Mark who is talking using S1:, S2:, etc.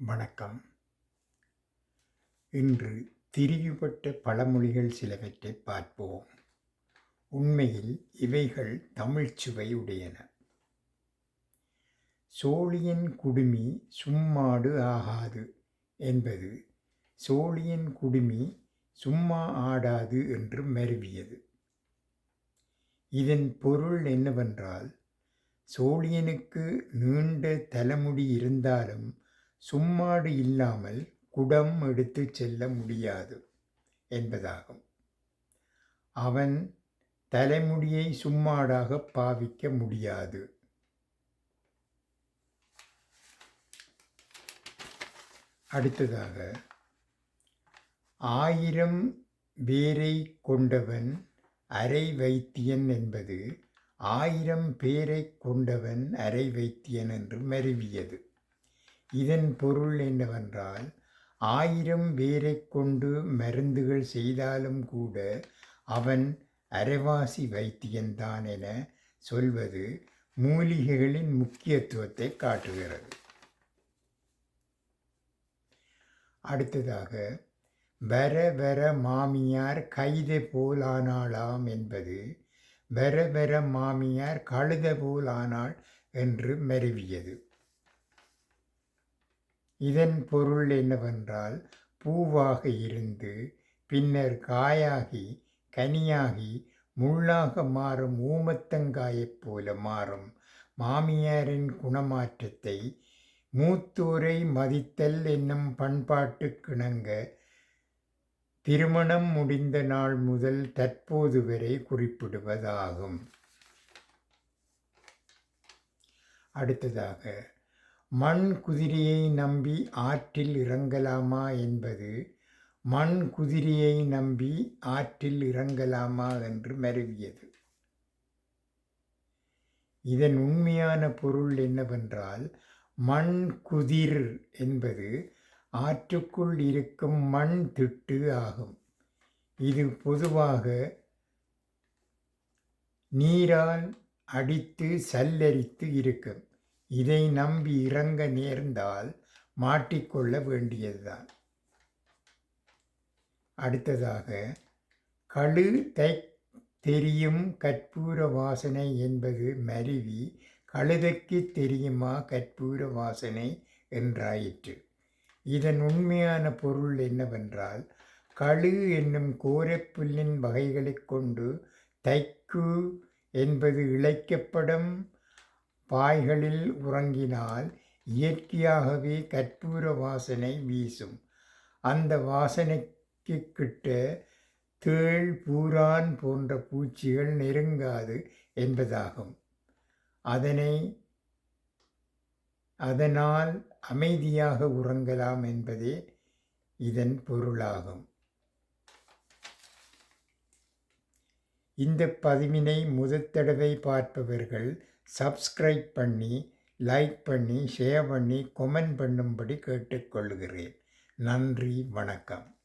S1: வணக்கம். இன்று திரியுபட்ட பழமொழிகள் சிலவற்றை பார்ப்போம். உண்மையில் இவைகள் தமிழ்ச்சுவை உடையன. சோழியன் குடுமி சும்மாடு ஆகாது என்பது சோழியன் குடுமி சும்மா ஆடாது என்று மருவியது. இதன் பொருள் என்னவென்றால் சோழியனுக்கு நீண்ட தலைமுடி இருந்தாலும் சும்மாடு இல்லாமல் குடம் எடுத்து செல்ல முடியாது என்பதாகும். அவன் தலைமுடியை சும்மாடாக பாவிக்க முடியாது. அடுத்ததாக ஆயிரம் பேரை கொண்டவன் அரை வைத்தியன் என்பது ஆயிரம் பேரை கொண்டவன் அரை வைத்தியன் என்று மருவியது. இதன் பொருள் என்னவென்றால் ஆயிரம் பேரை கொண்டு மருந்துகள் செய்தாலும் கூட அவன் அரைவாசி வைத்தியன்தான் என சொல்வது மூலிகைகளின் முக்கியத்துவத்தை காட்டுகிறது. அடுத்ததாக வர வர மாமியார் கைதை போலானாளாம் என்பது வர வர மாமியார் கழுத போலானாள் என்று மருவியது. இதன் பொருள் என்னவென்றால் பூவாக இருந்து பின்னர் காயாகி கனியாகி முள்ளாக மாறும் ஊமத்தங்காயைப் போல மாறும். மாமியாரின் குணமாற்றத்தை மூத்தோரை மதித்தல் என்னும் பண்பாட்டுக்கிணங்க திருமணம் முடிந்த நாள் முதல் தற்போது வரை குறிப்பிடுவதாகும். அடுத்ததாக மண் குதிரையை நம்பி ஆற்றில் இறங்கலாமா என்பது மண் குதிரையை நம்பி ஆற்றில் இறங்கலாமா என்று மருவியது. இதன் உண்மையான பொருள் என்னவென்றால் மண் குதிர் என்பது ஆற்றுக்குள் இருக்கும் மண் திட்டு ஆகும். இது பொதுவாக நீரால் அடித்து சல்லரித்து இருக்கும். இதை நம்பி இறங்க நேர்ந்தால் மாட்டிக்கொள்ள வேண்டியதுதான். அடுத்ததாக கழு தை தெரியும் கற்பூர வாசனை என்பது மருவி கழுதைக்கு தெரியுமா கற்பூர வாசனை என்றாயிற்று. இதன் உண்மையான பொருள் என்னவென்றால் கழு என்னும் கோரப்புல்லின் வகைகளைக் கொண்டு தைக்கு என்பது இழைக்கப்படும் பாய்களில் உறங்கினால் இயற்கையாகவே கற்பூர வாசனை வீசும். அந்த வாசனைக்கு கிட்ட தேள் பூரான் போன்ற பூச்சிகள் நெருங்காது என்பதாகும். அதனை அதனால் அமைதியாக உறங்கலாம் என்பதே இதன் பொருளாகும். இந்த பதிவினை முதல் தடவை பார்ப்பவர்கள் சப்ஸ்கிரைப் பண்ணி லைக் பண்ணி ஷேர் பண்ணி கொமெண்ட் பண்ணும்படி கேட்டுக்கொள்கிறேன். நன்றி வணக்கம்.